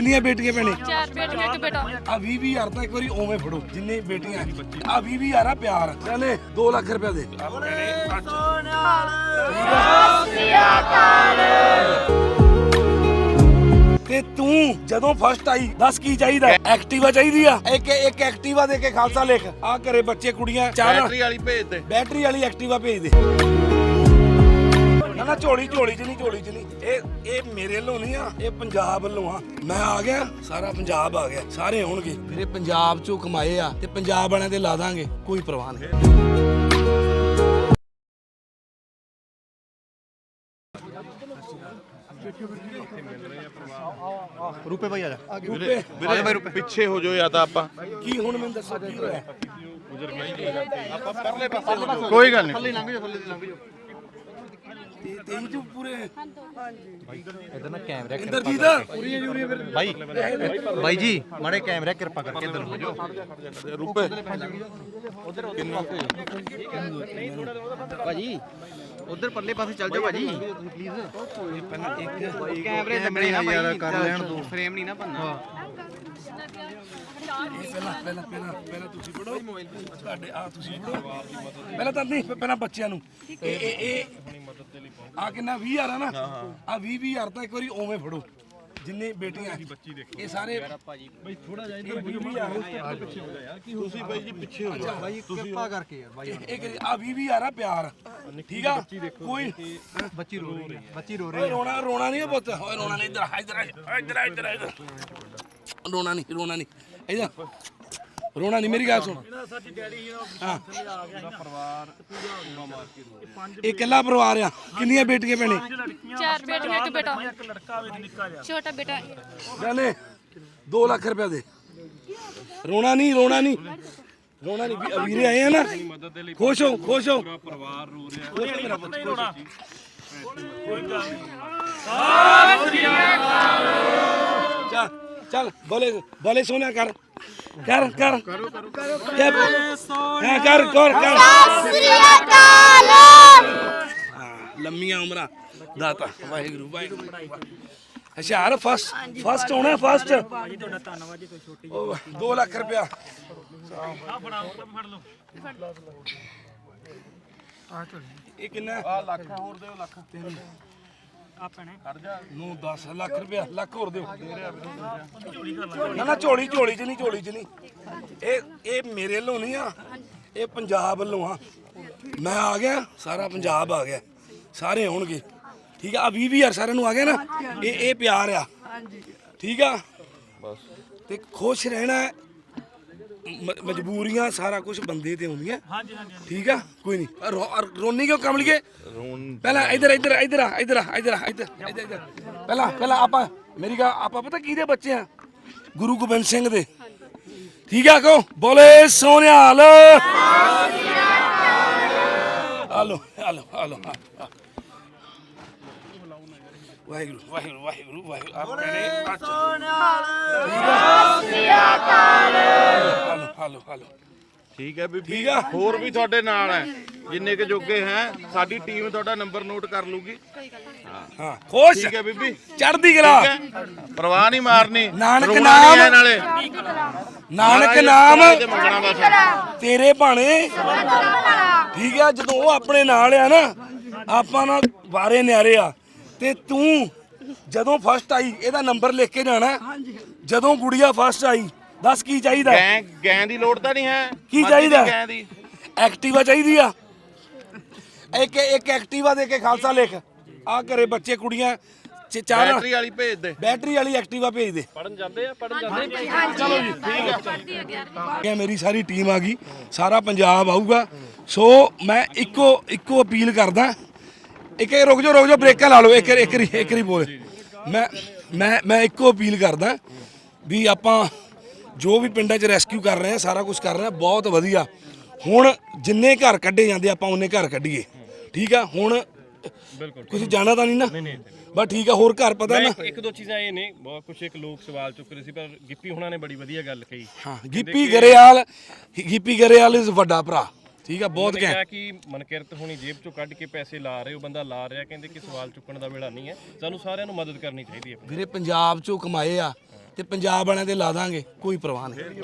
ਕਿੰਨੀਆਂ ਬੇਟੀਆਂ ਭੈਣੇ? ਚਾਰ ਬੇਟੀਆਂ ਇੱਕ ਬੇਟਾ। ਆ 20 20 ਹਜ਼ਾਰ ਤਾਂ ਇੱਕ ਵਾਰੀ ਓਵੇਂ ਫੜੋ ਜਿੰਨੇ ਬੇਟੀਆਂ ਆ। 20 20 ਹਜ਼ਾਰ ਆ ਪਿਆਰ। ਚਲੇ 2 ਲੱਖ ਰੁਪਏ ਦੇ। ਤੇ ਤੂੰ ਜਦੋਂ ਫਸਟ ਆਈ ਦੱਸ ਕੀ ਚਾਹੀਦਾ? ਐਕਟਿਵਾ ਚਾਹੀਦੀ ਆ? ਇੱਕ ਇੱਕ ਐਕਟਿਵਾ ਦੇ ਕੇ ਖਾਲਸਾ ਲਿਖ। ਆ ਘਰੇ ਬੱਚੇ ਕੁੜੀਆਂ ਚਾਰ ਬੈਟਰੀ ਵਾਲੀ ਭੇਜ ਦੇ। ਬੈਟਰੀ ਵਾਲੀ ਐਕਟਿਵਾ ਭੇਜ ਦੇ। ਨਾ ਨਾ ਝੋਲੀ ਝੋਲੀ ਚ ਨਹੀਂ ਝੋਲੀ ਚ ਨਹੀਂ। ਇਹ ਇਹ ਮੇਰੇ ਵੱਲੋਂ ਨਹੀਂ ਆ ਇਹ ਪੰਜਾਬ ਵੱਲੋਂ ਆ। ਮੈਂ ਆ ਗਿਆ ਸਾਰਾ ਪੰਜਾਬ ਆ ਗਿਆ ਸਾਰੇ ਆਉਣਗੇ। ਮੇਰੇ ਪੰਜਾਬ ਚੋਂ ਕਮਾਏ ਆ ਤੇ ਪੰਜਾਬ ਵਾਲਿਆਂ ਤੇ ਲਾ ਦਾਂਗੇ ਕੋਈ ਪਰਵਾਹ ਨਹੀਂ। ਰੂਪੇ ਭਾਈ ਆ ਜਾ। ਰੁਪਏ ਵੀਰੇ ਪਿੱਛੇ ਹੋ ਜਾਓ ਜਾਂ ਤਾਂ ਆਪਾਂ। ਕੀ ਹੁਣ ਮੈਨੂੰ ਦੱਸੋ ਕੀ ਹੋਇਆ? ਕੋਈ ਗੱਲ ਨਹੀਂ। ਥੱਲੇ ਲੰਘ ਜਾ ਥੱਲੇ ਦੀ ਲੰਘ ਜਾ ਤੇ ਤੇਈ ਚ ਪੂਰੇ। ਇਧਰ ਨਾ ਕੈਮਰਾ ਇੰਦਰਜੀਤ ਭਾਈ ਭਾਈ ਜੀ ਮਾੜੇ ਕੈਮਰਾ ਕਿਰਪਾ ਕਰਕੇ ਇਧਰ ਹੋ ਜਾਓ। ਰੁਪਏ ਭਾਜੀ ਉਧਰ ਪਰਲੇ ਪਾਸੇ ਚੱਲ ਜਾਓ ਭਾਜੀ। ਪਲੀਜ਼ ਕੈਮਰੇ ਲੱਗਣੇ ਨਾ ਯਾਰ ਕਰ ਲੈਣ ਦੋ ਫਰੇਮ ਨਹੀਂ ਨਾ ਬੰਨਣਾ ਪਹਿਲਾਂ ਪਹਿਲਾਂ ਪਹਿਲਾਂ ਪਹਿਲਾਂ ਤੁਸੀਂ ਪੜੋ ਤੁਹਾਡੇ ਆ ਤੁਸੀਂ ਪੜੋ ਪਹਿਲਾਂ ਤਾਂ ਨਹੀਂ ਪਹਿਲਾਂ ਬੱਚਿਆਂ ਨੂੰ। ਇਹ ਇਹ ਇਹ ਆ ਕਿੰਨਾ? 20 ਹਜ਼ਾਰ ਆ ਨਾ? ਆ 20 20 ਹਜ਼ਾਰ ਤਾਂ ਇੱਕ ਵਾਰੀ ਓਵੇਂ ਫੜੋ। ਜਿੰਨੇ ਬੇਟੀਆਂ ਇਹ ਸਾਰੇ ਬਈ ਥੋੜਾ ਜਿਹਾ ਇਧਰ ਤੁਸੀਂ ਬਾਈ ਜੀ ਪਿੱਛੇ ਹੋ ਜਾਓ। ਭਾਈ ਕਿਰਪਾ ਕਰਕੇ ਯਾਰ ਭਾਈ ਇਹ ਕਰੀ ਆ 20 20 ਹਜ਼ਾਰ ਆ ਪਿਆਰ। ਠੀਕ ਆ? ਕੋਈ ਬੱਚੀ ਰੋ ਰਹੀ ਹੈ। ਬੱਚੀ ਰੋ ਰਹੀ ਓਏ ਰੋਣਾ ਰੋਣਾ ਨਹੀਂ ਪੁੱਤ। ਓਏ ਰੋਣਾ ਨਹੀਂ ਇਧਰ ਇਧਰ ਇਧਰ ਇਧਰ ਇਧਰ ਰੋਣਾ ਨਹੀਂ ਰੋਣਾ ਨਹੀਂ। ਇਧਰ ਰੋਣਾ ਨਹੀਂ ਮੇਰੀ ਗੱਲ ਸੁਣ। ਹਾਂ। ਇਹ ਇਕੱਲਾ ਪਰਿਵਾਰ ਆ। ਕਿੰਨੀਆਂ ਬੇਟੀਆਂ ਭੈਣੇ? ਚਾਰ ਬੇਟੀਆਂ ਇੱਕ ਬੇਟਾ। ਛੋਟਾ ਬੇਟਾ। ਜਾਨੇ 2 ਲੱਖ ਰੁਪਏ ਦੇ। ਰੋਣਾ ਨਹੀਂ ਰੋਣਾ ਨਹੀਂ ਰੋਣਾ ਨਹੀਂ ਵੀ- ਵੀਰੇ ਆਏ ਆ ਨਾ। ਖੁਸ਼ ਹੋ ਖੁਸ਼ ਹੋ। ਪਰਿਵਾਰ ਰੋ ਰਿਹਾ। ਚੱਲ ਬੋਲੇ ਬੋਲੇ ਸੋਨਾ ਕਰ। ਕਰ ਕਰ। ਕਰੋ ਕਰੋ ਕਰੋ। ਕਰ ਕਰ ਕਰ ਲੰਮੀਆਂ ਉਮਰਾਂ। ਦਾਤਾ ਵਾਹਿਗੁਰੂ ਵਾਹਿਗੁਰੂ। ਹਸ਼ਿਆਰ ਫਸਟ ਫਸਟ ਹੋਣਾ ਫਸਟ ਤੁਹਾਡਾ ਧੰਨਵਾਦ ਜੀ ਕੋਈ ਛੋਟੀ 2 ਲੱਖ ਰੁਪਇਆ। ਆ ਫੜਾ ਫੜ ਲਓ ਇਹ ਕਿੰਨਾ? ਆ ਲੱਖ ਹੋਰ ਦਿਓ ਲੱਖ। ਨੂੰ 10 ਲੱਖ ਰੁਪਇਆ ਲੱਖ ਹੋਰ ਦਿਓ। ਨਾ ਨਾ ਝੋਲੀ ਝੋਲੀ ਚ ਨਹੀਂ ਝੋਲੀ ਚ ਨਹੀਂ। ਇਹ ਇਹ ਮੇਰੇ ਵੱਲੋਂ ਨਹੀਂ ਆ ਇਹ ਪੰਜਾਬ ਵੱਲੋਂ ਆ। ਮੈਂ ਆ ਗਿਆ ਸਾਰਾ ਪੰਜਾਬ ਆ ਗਿਆ। ਸਾਰੇ ਆਉਣਗੇ। ਠੀਕ ਆ 20 ਹਜ਼ਾਰ ਸਾਰਿਆਂ ਨੂੰ ਆ ਗਿਆ ਨਾ? ਇਹ ਇਹ ਪਿਆਰ ਆ। ਠੀਕ ਆ? ਬਸ। ਤੇ ਖੁਸ਼ ਰਹਿਣਾ ਹੈ। ਮ- ਮਜਬੂਰੀਆਂ ਸਾਰਾ ਕੁਝ ਬੰਦੇ ਤੇ ਹੁੰਦੀਆਂ ਹਾਂਜੀ ਹਾਂਜੀ ਠੀਕ ਆ? ਕੋਈ ਨਹੀਂ ਰੋ- ਅਰ- ਰੋਣੀ ਕਿਉਂ ਕਮਲ ਕੇ ਪਹਿਲਾਂ ਇੱਧਰ ਇੱਧਰ ਇੱਧਰ ਆ ਇੱਧਰ ਆ ਇੱਧਰ ਆ ਇੱਧਰ ਇੱਧਰ ਇੱਧਰ। ਪਹਿਲਾਂ ਪਹਿਲਾਂ ਆਪਾਂ ਮੇਰੀ ਗੱਲ ਆਪਾਂ ਪਤਾ ਕਿਹਦੇ ਬੱਚੇ ਆ? ਗੁਰੂ ਗੋਬਿੰਦ ਸਿੰਘ ਦੇ। ਠੀਕ ਆ ਕੋ ਬੋਲੇ ਸੋਨਿਆਲ hello hello hello Waheguru. Waheguru Waheguru Waheguru. ਆਪਣੇ ਹਲੋ ਹਲੋ ਹਲੋ। ਠੀਕ ਹੈ ਬੀਬੀ ਠੀਕ ਆ। ਹੋਰ ਵੀ ਤੁਹਾਡੇ ਨਾਲ ਹੈ। ਜਿੰਨੇ ਕੇ ਜੋਗੇ ਹੈ ਸਾਡੀ ਟੀਮ ਤੁਹਾਡਾ ਨੰਬਰ ਨੋਟ ਕਰ ਲੂਗੀ। ਹਾਂ ਖੁਸ਼। ਠੀਕ ਹੈ ਬੀਬੀ। ਚੜ੍ਹਦੀ ਕਲਾ। ਠੀਕ ਹੈ। ਪਰਵਾਹ ਨਹੀਂ ਮਾਰਨੀ। ਨਾਨਕ ਰੋਣਾ ਨਾਮ- ਹੈ ਨਾਲੇ। ਨਾਨਕ ਮਹਾਰਾਜ ਨਾਮ। ਮੰਗਣਾ ਬਸ ਤੇਰੇ ਭਾਣੇ। ਠੀਕ ਆ ਜਦੋਂ ਉਹ ਆਪਣੇ ਨਾਲ ਆ ਨਾ ਆਪਾਂ ਨਾਲ ਵਾਰੇ ਨਿਆਰੇ ਆ। ਤੇ ਤੂੰ ਜਦੋਂ ਫਸਟ ਆਈ ਇਹਦਾ ਨੰਬਰ ਲਿਖ ਕੇ ਜਾਣਾ। ਜਦੋਂ ਗੁੜੀਆ ਫਸਟ ਆਈ ਦੱਸ ਕੀ ਚਾਹੀਦਾ? ਗੈਂ ਗੈਂ ਦੀ ਲੋੜ ਤਾਂ ਨਹੀਂ ਹੈ। ਕੀ ਚਾਹੀਦਾ? ਗੈਂ ਦੀ। ਐਕਟਿਵਾ ਚਾਹੀਦੀ ਆ। ਇੱਕ ਇੱਕ ਐਕਟਿਵਾ ਦੇ ਕੇ ਖਾਲਸਾ ਲਿਖ। ਆ ਘਰੇ ਬੱਚੇ ਕੁੜੀਆਂ ਚ- ਚਾਰ ਬੈਟਰੀ ਵਾਲੀ ਭੇਜ ਦੇ। ਬੈਟਰੀ ਵਾਲੀ ਐਕਟਿਵਾ ਭੇਜ ਦੇ। ਕਿ ਮੇਰੀ ਸਾਰੀ ਟੀਮ ਆ ਗਈ। ਸਾਰਾ ਪੰਜਾਬ ਆਊਗਾ। ਸੋ ਮੈਂ ਇੱਕੋ ਇੱਕੋ ਅਪੀਲ ਕਰਦਾ। ਇੱਕ ਇੱਕ ਰੁਕ ਜਾਓ ਰੁਕ ਜਾਓ ਬ੍ਰੇਕਾਂ ਲਾ ਲਓ ਇੱਕ ਇੱਕ ਇੱਕ ਵਾਰੀ ਬੋਲ। ਮੈਂ ਮੈਂ ਮੈਂ ਇੱਕੋ ਅਪੀਲ ਕਰਦਾ ਵੀ ਆਪਾਂ ਜੋ ਵੀ ਪਿੰਡਾਂ 'ਚ ਰੈਸਕਿਊ ਕਰ ਰਹੇ ਆ ਸਾਰਾ ਕੁਝ ਕਰ ਰਹੇ ਆ ਬਹੁਤ ਵਧੀਆ। ਹੁਣ ਜਿੰਨੇ ਘਰ ਕੱਢੇ ਜਾਂਦੇ ਆਪਾਂ ਉਹਨੇ ਘਰ ਕੱਢੀਏ। ਠੀਕ ਆ? ਹੁਣ ਬਿਲਕੁਲ। ਕੁਝ ਜਾਣਾ ਤਾਂ ਨਹੀਂ ਨਾ? ਨਹੀਂ ਨਹੀਂ। ਬਸ ਠੀਕ ਆ ਹੋਰ ਘਰ ਪਤਾ ਨਾ? ਇੱਕ- ਇੱਕ ਦੋ ਚੀਜ਼ਾਂ ਇਹ ਨੇ ਬਹੁਤ ਕੁਝ ਇੱਕ ਲੋਕ ਸਵਾਲ ਚੁੱਕ ਰਹੇ ਸੀ ਪਰ ਗਿੱਪੀ ਹੁਣਾਂ ਨੇ ਬੜੀ ਵਧੀਆ ਗੱਲ ਕਹੀ। ਹਾਂ ਗਿੱਪੀ ਗਰੇਵਾਲ ਗਿੱਪੀ ਗਰੇਵਾਲ ਇਜ਼ ਵੱਡਾ ਭਰਾ। ਠੀਕ ਆ ਬਹੁਤ ਉਹਨੇ ਘੈਂਟ। ਕਿਹਾ ਕਿ ਮਨਕਿਰਤ ਹੁਣੀ ਜੇਬ ਚੋਂ ਕੱਢ ਕੇ ਪੈਸੇ ਲਾ ਰਹੇ ਹੋ ਬੰਦਾ ਲਾ ਰਿਹਾ ਕਹਿੰਦੇ ਕਿ ਸਵਾਲ ਚੁੱਕਣ ਦਾ ਵੇਲਾ ਨਹੀਂ ਹੈ। ਸਾਨੂੰ ਸਾਰਿਆਂ ਨੂੰ ਮਦਦ ਕਰਨੀ ਚਾਹੀਦੀ ਹੈ। ਵੀਰੇ ਪੰਜਾਬ ਚੋਂ ਕਮਾਏ ਆ ਤੇ ਪੰਜਾਬ ਵਾਲਿਆਂ ਤੇ ਲਾ ਦਾਂਗੇ ਕੋਈ ਪਰਵਾਹ ਨਹੀਂ।